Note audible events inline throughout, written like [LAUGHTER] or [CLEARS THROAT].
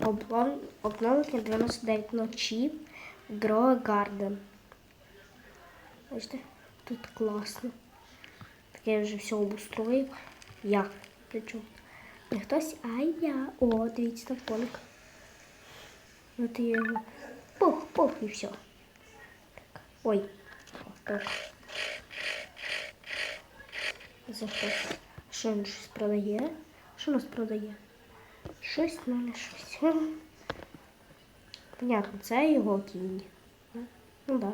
Облов... обновлення 99 ночі в Grow Garden. Бачите? Тут класно. Так я вже все обустроїв. Я. Причому. Не хтось, а я. О, дивіться, там коник. От я його. Пух, пух і все. Так. Ой. Так. Заход. Що він щось продає? Що нас продає? Щось в мене щось. Ха. Понятно, це його кінь. Ну да.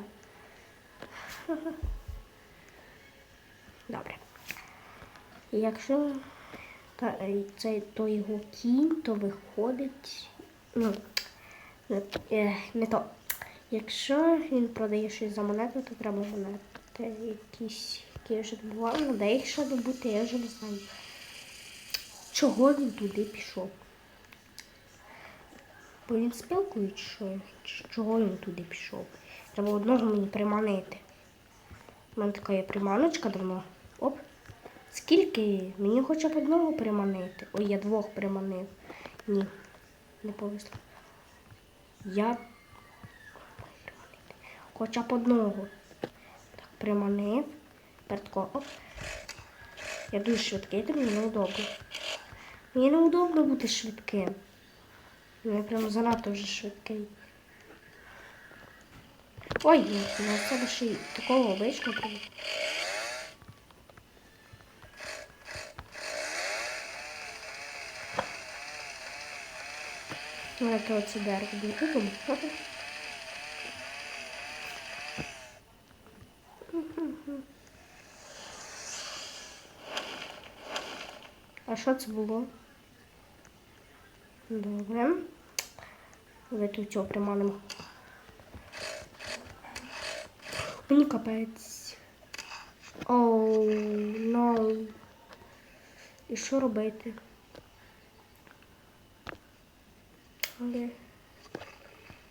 Добре. Якщо е, це то його кінь, то виходить. Ну, не, е, то. Якщо він продає щось за монету, то треба монети якісь, які я вже добувала. Ну, де їх ще добути, я вже не знаю. Чого він туди пішов? Бо він спілкує, що? Чого він туди пішов? Треба одного мені приманити. У мене така є приманочка давно. Оп. Скільки? Мені хоча б одного приманити. Ой, я двох приманив. Ні, не повезло. Я хоча б одного. Так, приманив. Тепер тако, оп. Я дуже швидкий, то мені неудобно. Мені неудобно бути швидким. Я прям занадто вже швидкий. Ой, на себе ще й такого вийшло. прям. Ну, яке оце дерево буде думаю. А що це було? Добре. Давайте цього приманимо. Мені капець. Оу, no. І що робити? Але...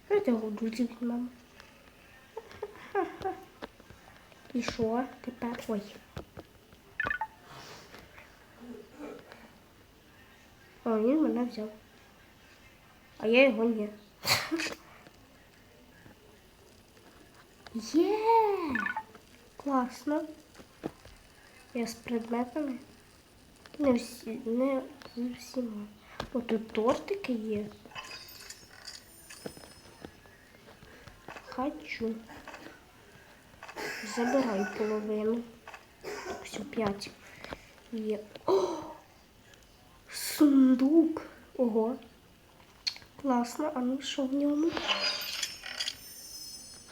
Давайте його друзі візьмемо. [LAUGHS] І що тепер? Ой. О, він мене взяв. А я його ні. Є! Класно. Я з предметами. Не всі, не з всіма. О, тут тортики є. Хочу. Забираю половину. Так, все, п'ять. Є. О! Сундук. Ого. Класно, а ну що в ньому?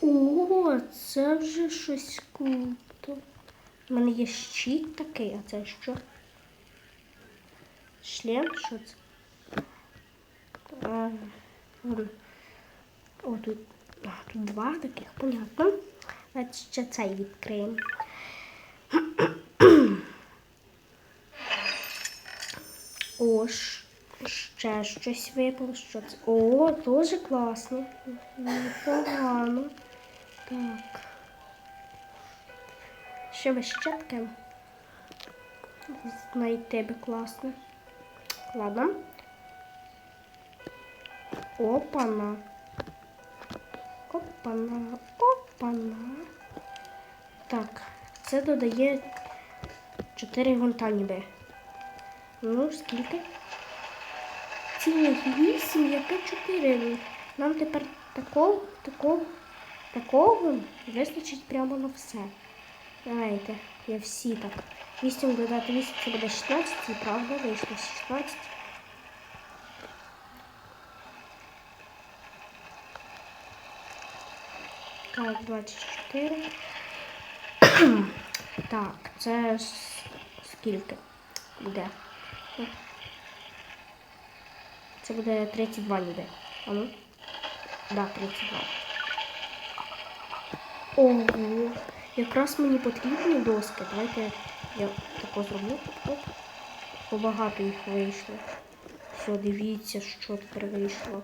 О, це вже щось круто. У мене є щит такий, а це що? Шлем? Що це? А. О, тут, а, тут два таких, понятно. Давайте ще цей відкриємо. О, ще щось випало. Що це? О, дуже класно. Непогано. Так. Що ви ще таке? Знайти би класно. Ладно. Опана. Опана. Опана. Так, це додає 4 гвинта ніби. Ну, скільки? Цілих 8, яке 4. Нам тепер такого, такого, такого вистачить прямо на все. Давайте, я всі так. 8 додати 8, це буде 16, і правда, вийшло 16. Так, 24. [CLEARS THROAT] Так, це скільки буде? [LAUGHS] Це буде 32 ніби. А ну? Да, 32. Ого, якраз мені потрібні доски. Давайте я тако зроблю. Оп. Побагато їх вийшло. Все, дивіться, що тепер вийшло.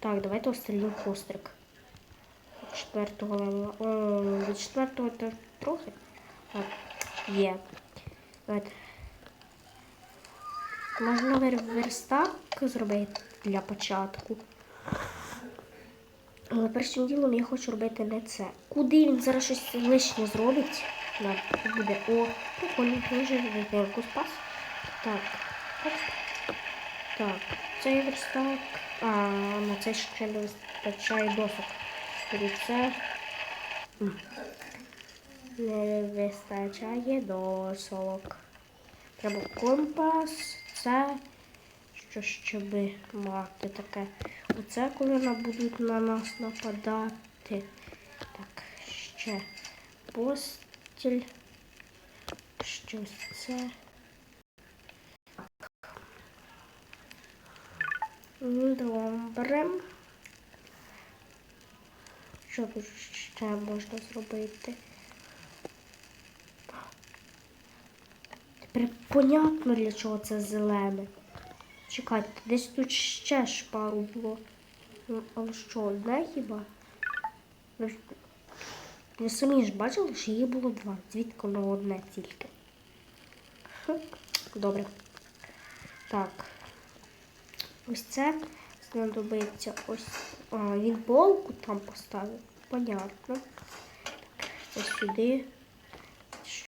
Так, давайте острілюємо хострик. Четвертого левела. О, від четвертого теж трохи. Так, є. Давайте. Можна верстак зробити для початку. Але першим ділом я хочу робити не це. Куди він зараз щось лишнє зробить? Тут буде. О, прикольно, дуже дитинку спас. Так. Так, цей верстак. А, на це ще не вистачає досок. Це. Не вистачає досок. Треба компас, це, що щоб мати таке. Оце коли будуть на нас нападати. Так, ще постіль. Щось це. Добре. Що тут ще можна зробити? Понятно, для чого це зелене. Чекайте, десь тут ще ж пару було. Ну, Але що, одне хіба? Ви, самі ж бачили, що їх було два. Звідки воно одне тільки. Добре. Так. Ось це знадобиться ось. А, він полку там поставив. Понятно. Ось сюди.